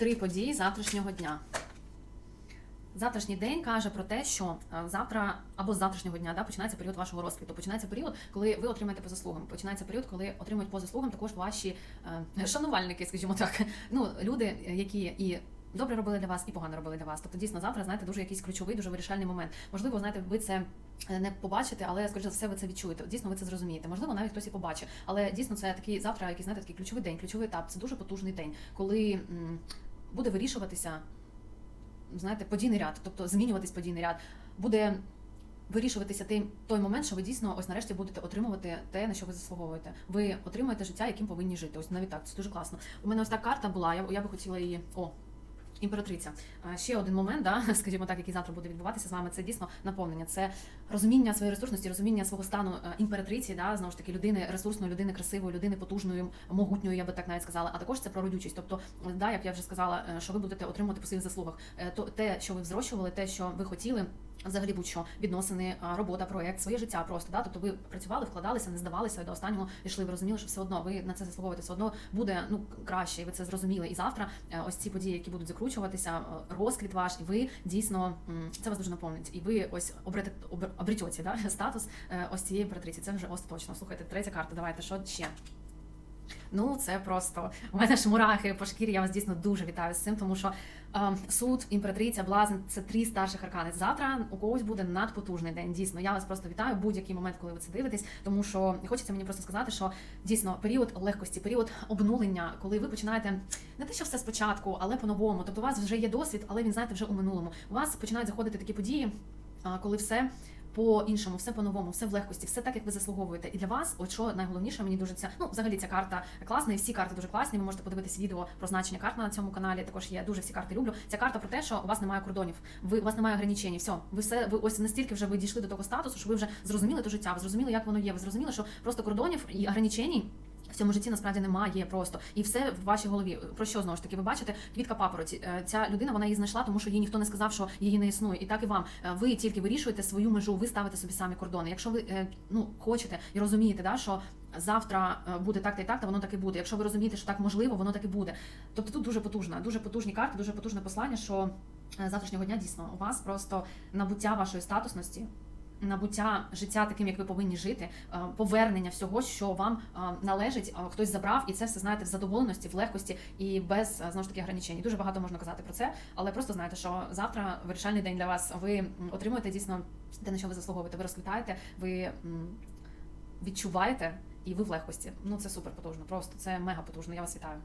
три події завтрашнього дня. Завтрашній день каже про те, що е, завтра або з завтрашнього дня да, починається період вашого розквіту. Починається період, коли ви отримаєте по заслугам. Починається період, коли отримують по заслугам також ваші е, шанувальники, скажімо так. Ну, люди, які і. Добре робили для вас і погано робили для вас. Тобто дійсно завтра знаєте дуже якийсь ключовий, дуже вирішальний момент. Можливо, знаєте, ви це е, не побачите, але скоріше за все ви це відчуєте. Дійсно, ви це зрозумієте. Можливо, навіть хтось і побачить. Але дійсно це такий завтра, який знаєте, такий ключовий день, ключовий етап. Це дуже потужний день, коли буде вирішуватися знаєте, подійний ряд, тобто змінюватись подійний ряд, буде вирішуватися той, той момент, що ви дійсно ось нарешті будете отримувати те, на що ви заслуговуєте. Ви отримуєте життя, яким повинні жити. Ось навіть так, це дуже класно. У мене ось та карта була. Я, я би хотіла її. О, Імператриця. Ще один момент, да, скажімо так, який завтра буде відбуватися з вами, це дійсно наповнення. Це розуміння своєї ресурсності, розуміння свого стану е, імператриці, да, знову ж таки, людини ресурсної, людини красивої, людини потужної, могутньої, я би так навіть сказала. А також це про родючість. Тобто, да, як я вже сказала, е, що ви будете отримувати по своїх заслугах. Е, То те, що ви взрощували, те, що ви хотіли. Взагалі будь-що відносини, робота, проект, своє життя просто да. Тобто ви працювали, вкладалися, не здавалися до останнього йшли. Ви розуміли, що все одно ви на це заслуговуєте, все одно буде ну краще, і ви це зрозуміли. І завтра ось ці події, які будуть закручуватися, е, розквіт ваш, і ви дійсно це вас дуже наповнить. І ви ось обрете обр- да, статус е, ось цієї імператриці. Це вже остаточно. Слухайте, третя карта. Давайте що ще. Ну, це просто у мене ж мурахи по шкірі. Я вас дійсно дуже вітаю з цим, тому що е, суд, імператриця, блазень це три старших аркани. Завтра у когось буде надпотужний день. Дійсно, я вас просто вітаю будь-який момент, коли ви це дивитесь, тому що хочеться мені просто сказати, що дійсно період легкості, період обнулення, коли ви починаєте не те, що все спочатку, але по-новому. Тобто, у вас вже є досвід, але він знаєте вже у минулому. У вас починають заходити такі події, коли все. По-іншому, все по-новому, все в легкості, все так, як ви заслуговуєте. І для вас, от що найголовніше, мені дуже ця, ну, взагалі ця карта класна, і всі карти дуже класні. Ви можете подивитись відео про значення карт на цьому каналі. Також я дуже всі карти люблю. Ця карта про те, що у вас немає кордонів, ви у вас немає ограничень. Все, ви все, ви ось настільки вже ви дійшли до того статусу, що ви вже зрозуміли то життя, ви зрозуміли, як воно є. Ви зрозуміли, що просто кордонів і ограничень в цьому житті насправді немає просто і все в вашій голові. Про що знову ж таки? Ви бачите квітка папороті. Е, Ця людина вона її знайшла, тому що їй ніхто не сказав, що її не існує. І так і вам. Е, Ви тільки вирішуєте свою межу, ви ставите собі самі кордони. Якщо ви е, ну хочете і розумієте, да що. Завтра буде так та і так, то воно так і буде. Якщо ви розумієте, що так можливо, воно так і буде. Тобто тут дуже потужна, дуже потужні карти, дуже потужне послання, що завтрашнього дня дійсно у вас просто набуття вашої статусності, набуття життя таким, як ви повинні жити, е, повернення всього, що вам е, належить, е, хтось забрав, і це все знаєте в задоволеності, в легкості і без знову ж таки ограничень. Дуже багато можна казати про це, але просто знаєте, що завтра вирішальний день для вас. Ви отримуєте дійсно те, на що ви заслуговуєте. Ви розквітаєте, ви відчуваєте, і ви в легкості. Ну це супер потужно. Просто це мега потужно. Я вас вітаю.